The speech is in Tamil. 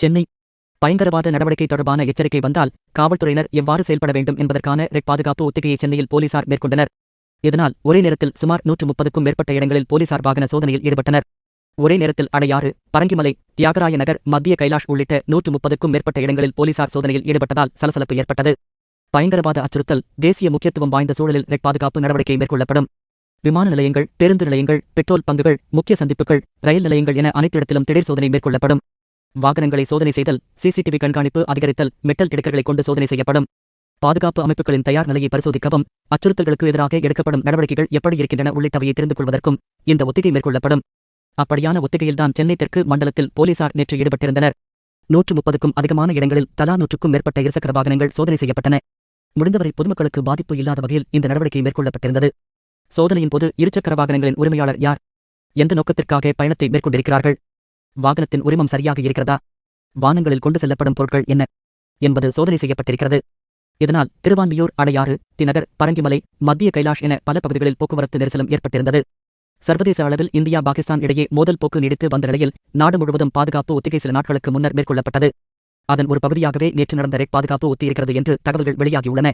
சென்னை. பயங்கரவாத நடவடிக்கை தொடர்பான எச்சரிக்கை வந்தால் காவல்துறையினர் எவ்வாறு செயல்பட வேண்டும் என்பதற்கான ரெட் பாதுகாப்பு ஒத்திகையை சென்னையில் போலீசார் மேற்கொண்டனர். இதனால் ஒரே நேரத்தில் சுமார் நூற்று முப்பதுக்கும் மேற்பட்ட இடங்களில் போலீசார் வாகன சோதனையில் ஈடுபட்டனர். ஒரே நேரத்தில் அடையாறு பரங்கிமலை தியாகராய நகர் மத்திய கைலாஷ் உள்ளிட்ட நூற்று முப்பதுக்கும் மேற்பட்ட இடங்களில் போலீசார் சோதனையில் ஈடுபட்டதால் சலசலப்பு ஏற்பட்டது. பயங்கரவாத அச்சுறுத்தல் தேசிய முக்கியத்துவம் வாய்ந்த சூழலில் ரெட் பாதுகாப்பு நடவடிக்கை மேற்கொள்ளப்படும். விமான நிலையங்கள் பேருந்து நிலையங்கள் பெட்ரோல் பங்குகள் முக்கிய சந்திப்புகள் ரயில் நிலையங்கள் என அனைத்திடத்திலும் திடீர் சோதனை மேற்கொள்ளப்படும். வாகனங்களை சோதனை செய்தல் சிசிடிவி கண்காணிப்பு அதிகரித்தல் மெட்டல் டிடெக்டர்களை கொண்டு சோதனை செய்யப்படும். பாதுகாப்பு அமைப்புகளின் தயார் நிலையை பரிசோதிக்கவும் அச்சுறுத்தல்களுக்கு எதிராக எடுக்கப்படும் நடவடிக்கைகள் எப்படி இருக்கின்றன உள்ளிட்டவையை தெரிந்து கொள்வதற்கும் இந்த ஒத்திகை மேற்கொள்ளப்படும். அப்படியான ஒத்திகையில்தான் சென்னை தெற்கு மண்டலத்தில் போலீசார் நேற்று ஈடுபட்டிருந்தனர். நூற்று முப்பதுக்கும் அதிகமான இடங்களில் தலா நூற்றுக்கும் மேற்பட்ட இருசக்கர வாகனங்கள் சோதனை செய்யப்பட்டன. முடிந்தவரை பொதுமக்களுக்கு பாதிப்பு இல்லாத வகையில் இந்த நடவடிக்கை மேற்கொள்ளப்பட்டிருந்தது. சோதனையின் போது இருசக்கர வாகனங்களின் உரிமையாளர் யார்? எந்த நோக்கத்திற்காக பயணத்தை மேற்கொண்டிருக்கிறார்கள்? வாகனத்தின் உரிமம் சரியாக இருக்கிறதா? வானங்களில் கொண்டு செல்லப்படும் பொருட்கள் என்ன? என்பது சோதனை செய்யப்பட்டிருக்கிறது. இதனால் திருவான்மியூர் அடையாறு திநகர் பரங்கிமலை மத்திய கைலாஷ் என பல பகுதிகளில் போக்குவரத்து நெரிசலும் ஏற்பட்டிருந்தது. சர்வதேச அளவில் இந்தியா பாகிஸ்தான் இடையே மோதல் போக்கு நீடித்து வந்த நிலையில் நாடு முழுவதும் பாதுகாப்பு ஒத்திகை சில நாட்களுக்கு முன்னர் மேற்கொள்ளப்பட்டது. அதன் ஒரு பகுதியாகவே நேற்று நடந்த ரெட் பாதுகாப்பு ஒத்தியிருக்கிறது என்று தகவல்கள் வெளியாகியுள்ளன.